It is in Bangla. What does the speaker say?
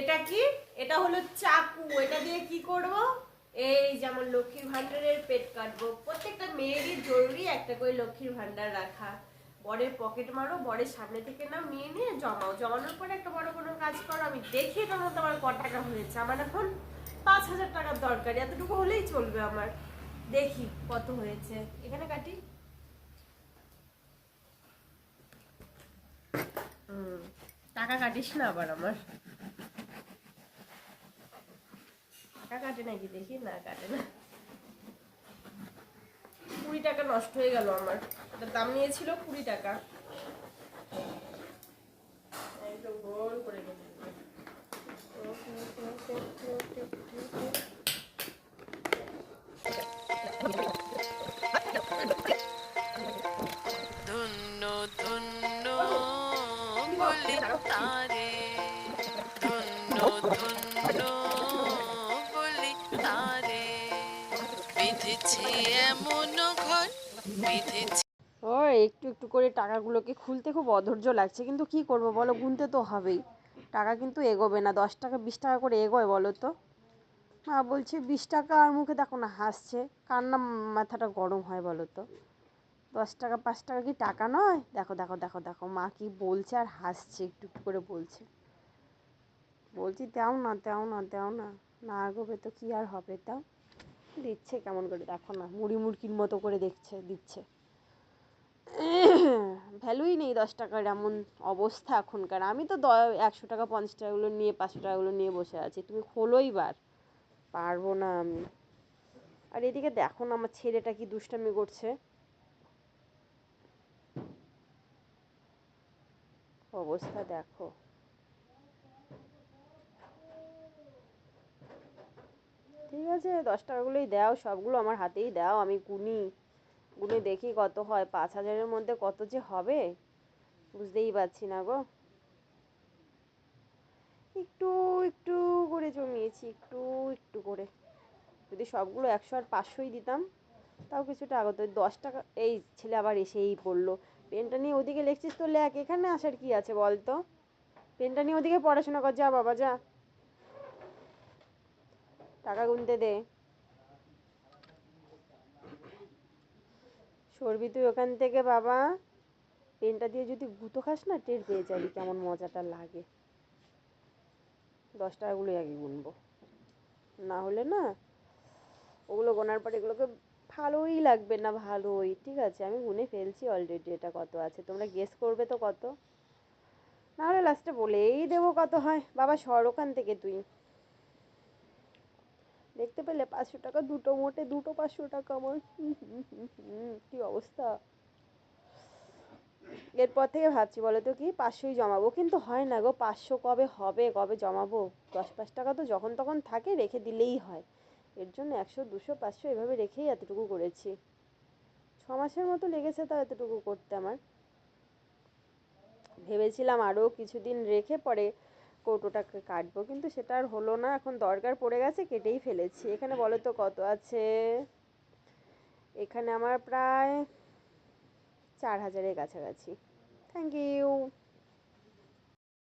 এটা কি? এটা হলো চাকু। এটা দিয়ে কি করব? এই যেমন লক্ষ্মীর ভান্ডারের পেট কাটবো। প্রত্যেকটা মেয়েরই জরুরি একটা করে লক্ষ্মীর ভান্ডার রাখা। বরের পকেট মারো, বরের সামনে থেকে নাও নিয়ে নিয়ে জমাও। জমানোর পরে একটা বড় কোনো কাজ করো। আমি দেখি এটার মধ্যে আমার ক টাকা হয়েছে। আমার এখন পাঁচ হাজার টাকার দরকার। এতটুকু হলেই চলবে আমার। দেখি কত হয়েছে। এখানে কাটি। টাকা কাটিস না আবার আমার। টাকা কাটে নাকি দেখি? না, কাটে না। কুড়ি টাকা নষ্ট হয়ে গেল আমার। এটার দাম নিয়েছিল কুড়ি টাকা। তারে। ধন্য ধন্য বিধেছে ও একটু একটু করে টাকাগুলোকে খুলতে খুব অধৈর্য লাগছে, কিন্তু কি করব বলো, গুনতে তো হবেই। টাকা কিন্তু এগোবে না, দশ টাকা, বিশ টাকা করে এগোয় বলো তো। মা বলছে, বিশ টাকা আর মুখে দেখো না, হাসছে। কার না মাথাটা গরম হয় বলো তো? দশ টাকা, পাঁচ টাকা কি টাকা নয়? দেখো দেখো দেখো দেখো, মা কি বলছে আর হাসছে, একটু একটু করে বলছে। বলছি, দাও না দাও না দাও না। না এগোবে তো কি আর হবে তাও দিচ্ছে কেমন করে? দেখো না, মুড়ি মুড়কির মতো করে দেখছে, দিচ্ছে। ভ্যালুই নেই দশ টাকার এমন অবস্থা এখনকার। আমি তো দ- একশো টাকা, পঞ্চাশ টাকাগুলো নিয়ে, পাঁচশো টাকাগুলো নিয়ে বসে আছি। তুমি খোলোই বার পারব না আমি। আর এদিকে দেখো না, আমার ছেলেটা কি দুষ্টামি করছে। অবস্থা দেখো। ঠিক আছে, দশ টাকাগুলোই দাও, সবগুলো আমার হাতেই দাও, আমি গুনি। গুনে দেখি কত হয়, পাঁচ হাজারের মধ্যে কত যে হবে, বুঝতেই পারছি না গো। একটু একটু করে জমিয়েছি, একটু একটু করে। যদি সবগুলো একশো আর পাঁচশোই দিতাম, তাও কিছুটা আগত। দশ টাকা, এই ছেলে আবার এসেই পড়ল। পেনটা নিয়ে ওদিকে লিখছিস তো লেখ, এখানে আসার কি আছে বল তো পেনটা নিয়ে ওদিকে পড়াশোনা কর, যা বাবা, যা। টাকা গুনতে দে। সরবি, তুই ওখান থেকে বাবা, পেনটা দিয়ে যদি গুঁতো খাস না, টের পেয়ে যাবি কেমন মজাটা লাগে। দশ টাকাগুলোই আগে গুনবো। না হলে না, ওগুলো গোনার পর এগুলোকে ভালোই লাগবে না, ভালোই। ঠিক আছে, আমি গুনে ফেলছি অলরেডি এটা কত আছে? তোমরা গেস করবে তো কত? না হলে লাস্টে বলেই দেবো কত হয়। বাবা, সর ওখান থেকে তুই। দেখতে পেলে পাঁচশো টাকা, দুটো মোটে দুটো পাঁচশো টাকা আমার। কি অবস্থা? এরপর থেকে ভাবছি, বলো তো কি, পাঁচশোই জমাবো। কিন্তু হয় না গো, পাঁচশো কবে হবে, কবে জমাবো? দশ পাঁচ টাকা তো যখন তখন থাকে, রেখে দিলেই হয়। এর জন্য একশো, দুশো, পাঁচশো এভাবে রেখেই এতটুকু করেছি। ছ মাসের মতো লেগেছে তাও এতটুকু করতে আমার। ভেবেছিলাম আরও কিছুদিন রেখে পরে কৌটোটাকে কাটবো, কিন্তু সেটা আর হলো না, এখন দরকার পড়ে গেছে, কেটেই ফেলেছি। এখানে বলো তো কত আছে? এখানে আমার প্রায় চার হাজারের কাছাকাছি। Thank you